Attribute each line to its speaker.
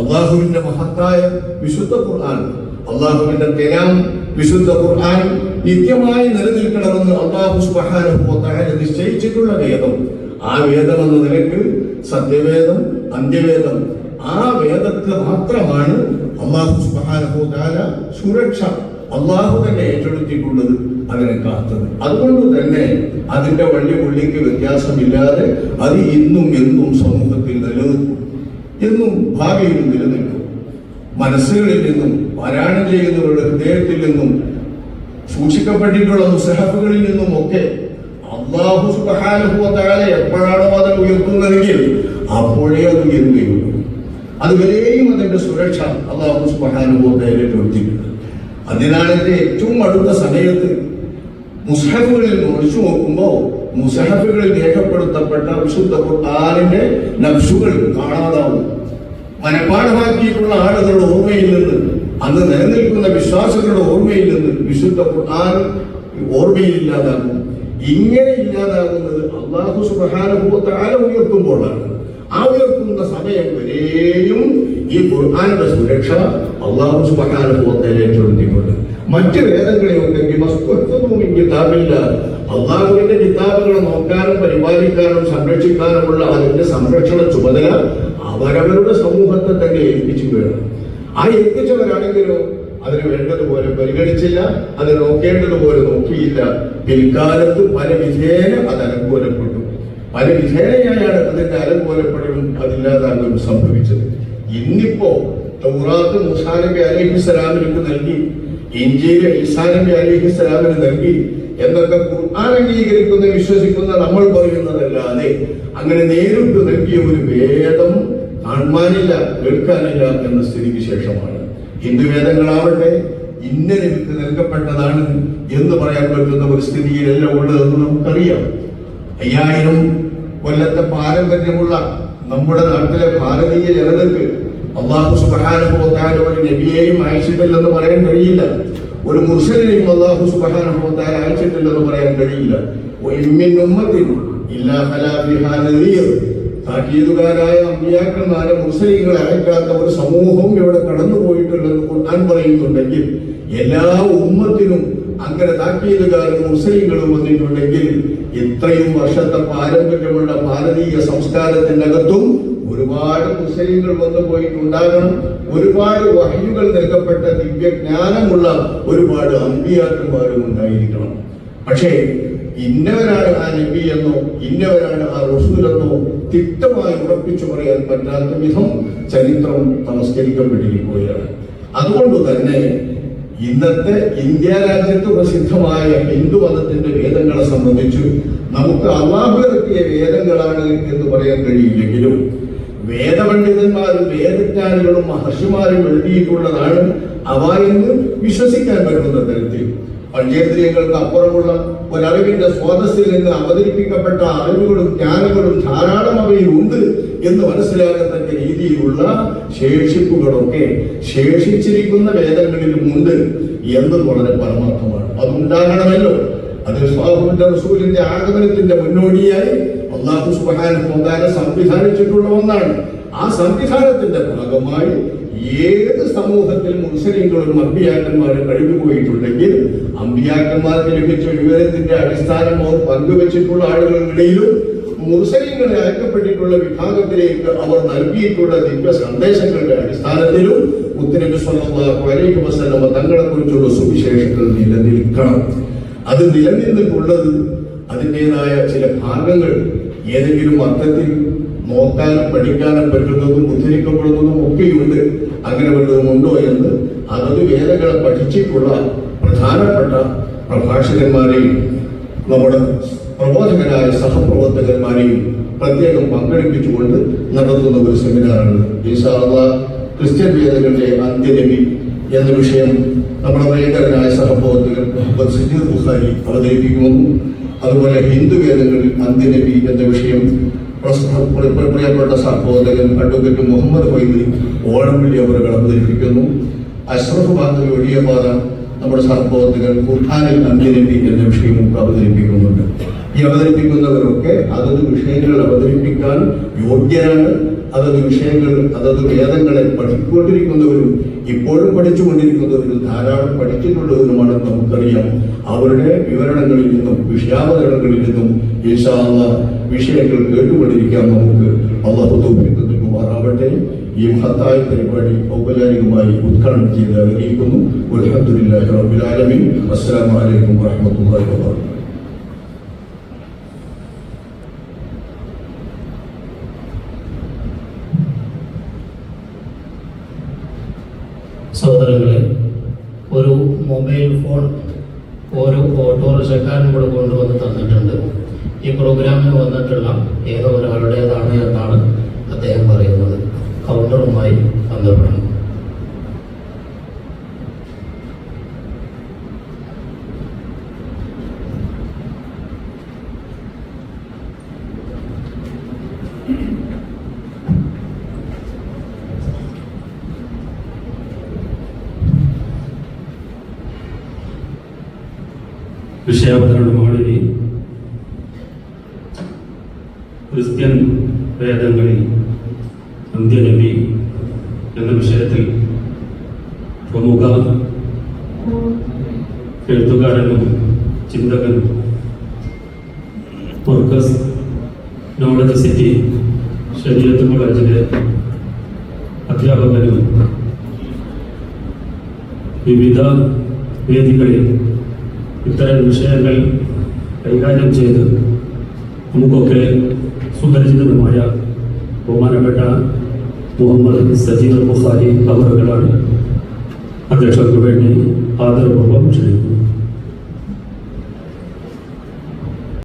Speaker 1: അള്ളാഹുവിന്റെ മഹത്തായ വിശുദ്ധ ഖുർആൻ അള്ളാഹുവിന്റെ കലാം വിശുദ്ധ ഖുർആൻ നിത്യമായി നിലനിൽക്കണമെന്ന് അള്ളാഹു തആല നിശ്ചയിച്ചിട്ടുള്ള വേദം. ആ വേദം എന്ന നിലയ്ക്ക് സത്യവേദം അന്ത്യവേദം ആ വേദത്തെ മാത്രമാണ് അള്ളാഹു തആല സുരക്ഷ അള്ളാഹു തന്നെ ഏറ്റെടുത്തിട്ടുള്ളത് അതിനെ കാത്തത്. അതുകൊണ്ട് തന്നെ അതിന്റെ വള്ളി പുള്ളിക്ക് വ്യത്യാസമില്ലാതെ അത് ഇന്നും എന്നും സമൂഹത്തിൽ നിലനിൽക്കും. എന്നും ഭാവിയിലും നിലനിൽക്കും. മനസ്സുകളിൽ നിന്നും പാരായണം ചെയ്യുന്നവരുടെ ഹൃദയത്തിൽ നിന്നും സൂക്ഷിക്കപ്പെട്ടിട്ടുള്ള മുസഹഫുകളിൽ നിന്നും ഒക്കെ അള്ളാഹു തആല എപ്പോഴാണോ അത് ഉയർത്തുന്നതെങ്കിൽ അപ്പോഴേ അത് ഉയരുകയുള്ളൂ. അതുവരെയും അതിന്റെ സുരക്ഷ അള്ളാഹു ഏറ്റെടുത്തിട്ടുണ്ട് അതിനാൽ എന്റെ ഏറ്റവും അടുത്ത സമയത്ത് മുസഹഫുകളിൽ ഒളിച്ചു നോക്കുമ്പോൾ മുസഹഫുകളിൽ രേഖപ്പെടുത്തപ്പെട്ട വിശുദ്ധ ഖുർആനിന്റെ നബ്സുകൾ കാണാതാവും മനഃപ്പാഠമാക്കിയിട്ടുള്ള ആളുകളുടെ ഓർമ്മയിൽ നിന്ന് അന്ന് നിലനിൽക്കുന്ന വിശ്വാസങ്ങളുടെ ഓർമ്മയിൽ നിന്ന് വിശുദ്ധ ഖുർആൻ ഓർമ്മയിലില്ലാതാകും ഇങ്ങനെ ഇല്ലാതാകുന്നത് അള്ളാഹു സുബ്ഹാനഹു തആല ഉയർത്തുമ്പോഴാണ്. ആ ഉയർത്തുന്ന സമയം വരെയും ഈ ഖുർആാനുടെ സുരക്ഷ അള്ളാഹു സുബാനുഭവത്തെ ഏറ്റെടുത്തിക്കൊണ്ട് മറ്റ് വേദങ്ങളെ വേദങ്ങളെയൊക്കെ വസ്തുത്വവും ഇങ്ങനെ കിതാബില്ല അള്ളാഹുവിന്റെ കിതാബുകൾ നോക്കാനും പരിപാലിക്കാനും സംരക്ഷിക്കാനുമുള്ള അതിന്റെ സംരക്ഷണ ചുമതല അവരവരുടെ സമൂഹത്തെ തന്നെ ഏൽപ്പിച്ചു വേണം. ആ ഏൽപ്പിച്ചവരാണെങ്കിലോ അതിന് വേണ്ടതുപോലെ പരിഗണിച്ചില്ല അത് നോക്കേണ്ടതുപോലെ നോക്കിയില്ല. പിൽക്കാലത്ത് പല വിധേന അത് അനുകൂലപ്പെട്ടു പല വിധേനയായാണ് അതിന്റെ അലങ്കോലപ്പെടലും അതില്ലാതാകും സംഭവിച്ചത്. ഇന്നിപ്പോ തൗറാത്ത് മുസാനബി അലഹിസ്സലാമിലേക്ക് നൽകി ഇഞ്ചിയിലെ ഇസാനബി അലഹിസ്സലാമിന് നൽകി എന്നൊക്കെ ഖുർആൻ അംഗീകരിക്കുന്ന വിശ്വസിക്കുന്ന നമ്മൾ പറയുന്നതല്ലാതെ അങ്ങനെ നേരിട്ട് നൽകിയ ഒരു വേദം കാണുവാനില്ല കേൾക്കാനില്ല എന്ന സ്ഥിതിവിശേഷമാണ് ഹിന്ദു വേദങ്ങളാവട്ടെ ഇന്ന നബിക്ക് നൽകപ്പെട്ടതാണ് എന്ന് പറയാൻ പറ്റുന്ന ഒരു സ്ഥിതിയിലല്ല ഉള്ളതെന്ന് നമുക്കറിയാം. അയ്യായിരം കൊല്ലത്തെ പാരമ്പര്യമുള്ള നമ്മുടെ നാട്ടിലെ ഭാരതീയ ജനതക്ക് അള്ളാഹു ഒരു നബിയെയും അയച്ചിട്ടില്ലെന്ന് പറയാൻ കഴിയില്ല. ഒരു മുർസലിനെയും അള്ളാഹു തആല അയച്ചിട്ടില്ലെന്ന് പറയാൻ കഴിയില്ല. താക്കീതുകാരായ അമ്പിയാക്കന്മാരെ മുസ്ലിങ്ങളെ അയക്കാത്ത ഒരു സമൂഹവും ഇവിടെ കടന്നുപോയിട്ടുണ്ടെന്ന് ഖുർആൻ പറയുന്നുണ്ടെങ്കിൽ എല്ലാ ഉമ്മത്തിനും അങ്ങനെ താക്കീതുകാരും മുസ്ലിങ്ങളും വന്നിട്ടുണ്ടെങ്കിൽ ഇത്രയും വർഷത്തെ പാരമ്പര്യമുള്ള ഭാരതീയ സംസ്കാരത്തിനകത്തും ഒരുപാട് മുസ്ലിങ്ങൾ വന്നു പോയിട്ടുണ്ടാകണം. ഒരുപാട് വഹിയുകൾ നൽകപ്പെട്ട ദിവ്യജ്ഞാനമുള്ള ഒരുപാട് അമ്പിയാക്കന്മാരും ഉണ്ടായിരിക്കണം. പക്ഷേ ഇന്നവരാണ് ആ നബി എന്നോ ഇന്നവരാണ് ആ റസൂലെന്നോ തിട്ടമായി ഉറപ്പിച്ചു പറയാൻ പറ്റാത്ത വിധം ചരിത്രം തമസ്കരിക്കപ്പെട്ടിരിക്കുകയാണ്. അതുകൊണ്ട് തന്നെ ഇന്നത്തെ ഇന്ത്യ രാജ്യത്ത് പ്രസിദ്ധമായ ഹിന്ദു മതത്തിന്റെ വേദങ്ങളെ സംബന്ധിച്ചു നമുക്ക് അള്ളാഹു വേദങ്ങളാണ് എന്ന് പറയാൻ കഴിയില്ലെങ്കിലും വേദപണ്ഡിതന്മാരും വേദജ്ഞാനികളും മഹർഷിമാരും എഴുതിയിട്ടുള്ളതാണ് അവ എന്ന് വിശ്വസിക്കാൻ പറ്റുന്ന തരത്തിൽ. പഞ്ചേന്ദ്രിയങ്ങൾക്ക് അപ്പുറമുള്ള ഒരറിവിന്റെ സ്രോതസ്സിൽ നിന്ന് അവതരിപ്പിക്കപ്പെട്ട അറിവുകളും ജ്ഞാനങ്ങളും ധാരാളം അവയിൽ ഉണ്ട് എന്ന് മനസ്സിലാകത്തക്ക രീതിയിലുള്ള ശേഷിപ്പുകളൊക്കെ ശേഷിച്ചിരിക്കുന്ന വേദങ്ങളിലും ഉണ്ട് എന്നത് വളരെ പരമാർത്ഥമാണ്. അതുണ്ടാകണമല്ലോ. അത് അള്ളാഹുവിന്റെ റസൂലിന്റെ ആഗമനത്തിന്റെ മുന്നോടിയായി അള്ളാഹു തആല സംവിധാനിച്ചിട്ടുള്ള ഒന്നാണ്. ആ സംവിധാനത്തിന്റെ ഭാഗമായി ഏത് സമൂഹത്തിൽ മുസ്ലിങ്ങളും അമ്പിയാക്കന്മാരും കഴിഞ്ഞു പോയിട്ടുണ്ടെങ്കിൽ അമ്പിയാക്കന്മാർക്ക് ലഭിച്ച വിവരത്തിന്റെ അടിസ്ഥാനം അവർ പങ്കുവച്ചിട്ടുള്ള ആളുകളുടെയിലും മുസ്ലിങ്ങളെ അയക്കപ്പെട്ടിട്ടുള്ള വിഭാഗത്തിലേക്ക് അവർ നൽകിയിട്ടുള്ള ദിവ്യ സന്ദേശങ്ങളുടെ അടിസ്ഥാനത്തിലും ഉത്തരവ് സ്വല്ലല്ലാഹു അലൈഹി വസ്ലമ തങ്ങളെ കുറിച്ചുള്ള സുവിശേഷങ്ങൾ നിലനിൽക്കണം. അത് നിലനിന്നിട്ടുള്ളത് അതിന്റെതായ ചില ഭാഗങ്ങൾ ഏതെങ്കിലും അർത്ഥത്തിൽ നോക്കാനും പഠിക്കാനും പറ്റുന്നതും ഉദ്ധരിക്കപ്പെടുന്നതും ഒക്കെയുണ്ട്. അങ്ങനെ വല്ലതും ഉണ്ടോ എന്ന് അതത് വേദങ്ങളെ പഠിച്ചിട്ടുള്ള പ്രധാനപ്പെട്ട പ്രഭാഷകന്മാരെയും നമ്മുടെ പ്രബോധകരായ സഹപ്രവർത്തകന്മാരെയും പ്രത്യേകം പങ്കെടുപ്പിച്ചുകൊണ്ട് നടത്തുന്ന ഒരു സെമിനാറാണ്. ഈസാള്ള ക്രിസ്ത്യൻ വേദങ്ങളുടെ അന്ത്യരവി എന്ന വിഷയം നമ്മുടെ പ്രിയങ്കരനായ സഹപ്രവർത്തകൻ മുഹമ്മദ് സജീർ ബുഖാരി അവതരിപ്പിക്കുന്നു അതുപോലെ ഹിന്ദു വേദങ്ങളിൽ അന്ത്യനബി എന്ന വിഷയം പ്രിയപ്പെട്ട സഹപ്രവർത്തകൻ അഡ്വക്കേറ്റ് മുഹമ്മദ് ഫൈദി ഓണംവിളി അവർ അവതരിപ്പിക്കുന്നു അഷ്റഫ് ബാദൽ ഒഴിയപാത നമ്മുടെ സഹപ്രവർത്തകൻ ഖുർഹാനിൽ അന്ത്യനബി എന്ന വിഷയവും അവതരിപ്പിക്കുന്നുണ്ട്. ഈ അവതരിപ്പിക്കുന്നവരൊക്കെ അതത് വിഷയങ്ങൾ അവതരിപ്പിക്കാൻ യോഗ്യരാണ്. അതത് വിഷയങ്ങൾ അതത് വേദങ്ങളെ പഠിച്ചുകൊണ്ടിരിക്കുന്നവരും ഇപ്പോഴും പഠിച്ചുകൊണ്ടിരിക്കുന്നവരും ധാരാളം പഠിച്ചിട്ടുള്ളവരുമാണ് നമുക്കറിയാം. അവരുടെ വിവരണങ്ങളിൽ നിന്നും വിഷയാവതരണങ്ങളിൽ നിന്നും വിശാല വിഷയങ്ങൾ കേട്ടുകൊണ്ടിരിക്കാം നമുക്ക് അള്ളാഹു തൗഫീഖ് നൽകുമാറാവട്ടെ. ഈ മഹത്തായ പരിപാടി ഔപചാരികമായി ഉദ്ഘാടനം ചെയ്ത് അറിയിക്കുന്നു. അൽഹംദുലില്ലാഹി റബ്ബിൽ ആലമീൻ. അസ്സലാമു അലൈക്കും വബറകാതുഹു.
Speaker 2: സഹോദരങ്ങളെ ഒരു മൊബൈൽ ഫോൺ ഓരോ ഓട്ടോറിക്ഷക്കാരനും കൂടെ കൊണ്ടുവന്ന് തന്നിട്ടുണ്ട്. ഈ പ്രോഗ്രാമിന് വന്നിട്ടുള്ള ഏതോ ഒരാളുടേതാണ് എന്നാണ് അദ്ദേഹം പറയുന്നത്. കൗണ്ടറുമായി ബന്ധപ്പെടണം
Speaker 3: വിഷയാവതരണമാണ് ക്രിസ്ത്യൻ വേദങ്ങളിൽ അന്ത്യനബി എന്ന വിഷയത്തിൽ പ്രമുഖ എഴുത്തുകാരനും ചിന്തകനും മർക്കസ് നോളജ് സിറ്റി ശരീരത്ത് കോളേജിലെ അധ്യാപകനും വിവിധ വേദികളിൽ ഇത്തരം വിഷയങ്ങൾ കൈകാര്യം ചെയ്ത് നമുക്കൊക്കെ സുപരിചിതനുമായ ബഹുമാനപ്പെട്ട മുഹമ്മദ് സജീവ് ബുഖാരി അവറുകളാണ് അധ്യക്ഷർക്ക് വേണ്ടി ആദരപൂർവം ക്ഷണിക്കുന്നു.